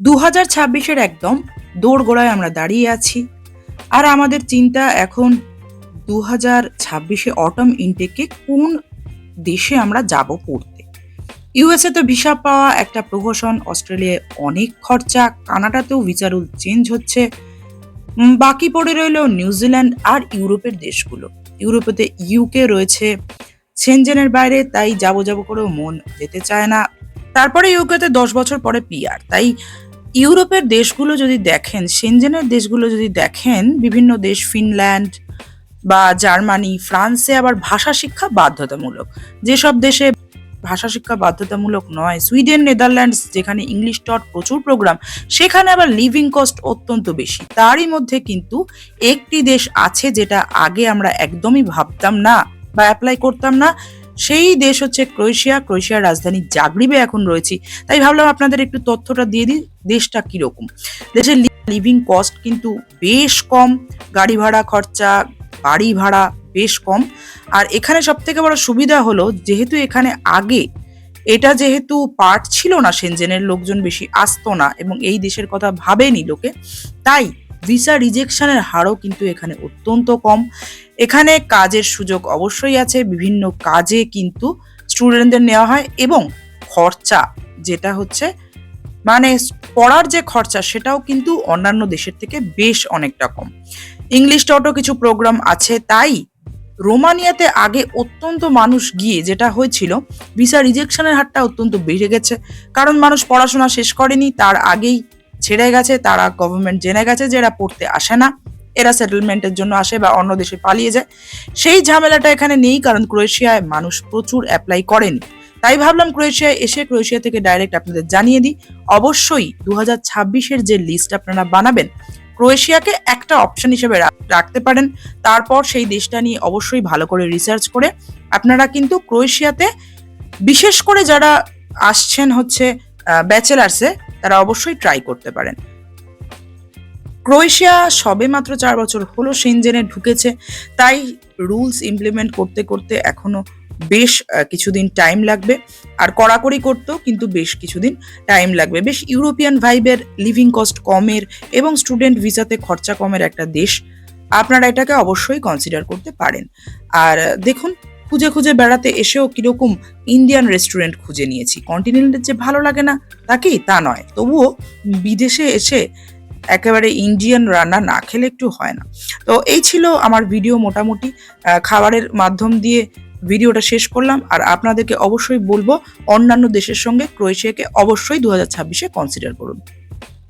দু হাজার ছাব্বিশের একদম দোরগোড়ায় আমরা দাঁড়িয়ে আছি। আর আমাদের চিন্তা এখন দু হাজার ছাব্বিশে অটম ইনটেকে কোন দেশে আমরা যাব পড়তে? ইউএসএ তো ভিসা পাওয়া একটা প্রহসন অস্ট্রেলিয়ায় অনেক খরচা, কানাডাতেও ভিসা রুল চেঞ্জ হচ্ছে। বাকি পড়ে রইল নিউজিল্যান্ড আর ইউরোপের দেশগুলো। ইউরোপেতে ইউকে রয়েছে সেনজেনের বাইরে তাই যাব যাব করেও মন যেতে চায় না। তারপরে ইউকেতে দশ বছর পরে পিআর তাই ইউরোপের দেশগুলো যদি দেখেন সেনজেনের দেশগুলো যদি দেখেন, বিভিন্ন দেশ ফিনল্যান্ড বা জার্মানি ফ্রান্সে আবার ভাষা শিক্ষা বাধ্যতামূলক। যেসব দেশে ভাষা শিক্ষা বাধ্যতামূলক নয়, সুইডেন, নেদারল্যান্ডস, যেখানে ইংলিশ টট প্রচুর প্রোগ্রাম সেখানে আবার লিভিং কস্ট অত্যন্ত বেশি। তারই মধ্যে কিন্তু একটি দেশ আছে যেটা আগে আমরা একদমই ভাবতাম না বা অ্যাপ্লাই করতাম না সেই দেশ হচ্ছে ক্রোয়েশিয়া, ক্রোয়েশিয়ার রাজধানী জাগরিবে এখন রয়েছি। তাই ভাবলাম আপনাদের একটু তথ্যটা দিয়ে দিই, দেশটা কীরকম? দেশের লিভিং কস্ট কিন্তু বেশ কম, গাড়ি ভাড়া খরচা, বাড়ি ভাড়া বেশ কম। আর এখানে সব থেকে বড় সুবিধা হলো, যেহেতু এখানে আগে এটা যেহেতু পার্ট ছিল না সেনজেনের লোকজন বেশি আসতো না এবং এই দেশের কথা ভাবেনি লোকে, তাই ভিসা রিজেকশনের হারও কিন্তু এখানে অত্যন্ত কম। এখানে কাজের সুযোগ অবশ্যই আছে, বিভিন্ন কাজে কিন্তু স্টুডেন্টদের নেওয়া হয় এবং খরচা যেটা হচ্ছে মানে পড়ার যে খরচা সেটাও কিন্তু অন্যান্য দেশের থেকে বেশ অনেকটা কম। ইংলিশ টটো কিছু প্রোগ্রাম আছে, তাই রোমানিয়াতে আগে অত্যন্ত মানুষ গিয়ে যেটা হয়েছিল, ভিসা রিজেকশনের হারটা অত্যন্ত বেড়ে গেছে। কারণ মানুষ পড়াশোনা শেষ করেনি, তার আগেই ছেড়ে গেছে, তারা গভর্নমেন্ট জেনে গেছে যে এরা পড়তে আসে না, এরা সেটেলমেন্টের জন্য আসে বা অন্য দেশে পালিয়ে যায়। সেই ঝামেলাটা এখানে নেই, কারণ ক্রোয়েশিয়ায় মানুষ প্রচুর অ্যাপ্লাই করেনি। তাই ভাবলাম ক্রোয়েশিয়ায় এসে ক্রোয়েশিয়া থেকে ডাইরেক্ট আপনাদের জানিয়ে দিই, অবশ্যই দু হাজার ছাব্বিশের যে লিস্ট আপনারা বানাবেন, ক্রোয়েশিয়াকে একটা অপশন হিসেবে রাখতে পারেন। তারপর সেই দেশটা নিয়ে অবশ্যই ভালো করে রিসার্চ করে, আপনারা কিন্তু ক্রোয়েশিয়াতে বিশেষ করে যারা আসছেন হচ্ছে ব্যাচেলার্সে তারা অবশ্যই ট্রাই করতে পারেন। ক্রোয়েশিয়া সবে মাত্র চার বছর হলো সেনজেনে ঢুকেছে, তাই রুলস ইমপ্লিমেন্ট করতে করতে এখনও বেশ কিছুদিন টাইম লাগবে। আর কড়াকড়ি করতেও কিন্তু বেশ কিছুদিন টাইম লাগবে। বেশ ইউরোপিয়ান ভাইবের লিভিং কস্ট কমের এবং স্টুডেন্ট ভিসাতে খরচা কমের একটা দেশ আপনারা এটাকে অবশ্যই কনসিডার করতে পারেন। আর দেখুন খুঁজে খুঁজে বেড়াতে এসেও কীরকম ইন্ডিয়ান রেস্টুরেন্ট খুঁজে নিয়েছি। কন্টিনেন্টের যে ভালো লাগে না, তাকেই তা নয়। তবুও বিদেশে এসে একেবারে ইন্ডিয়ান রান্না না খেলে একটু হয় না। তো এই ছিল আমার ভিডিও মোটামুটি। খাবারের মাধ্যম দিয়ে ভিডিওটা শেষ করলাম। আর আপনাদেরকে অবশ্যই বলব, অন্যান্য দেশের সঙ্গে ক্রোয়েশিয়াকে অবশ্যই দু হাজার ছাব্বিশে কনসিডার করুন।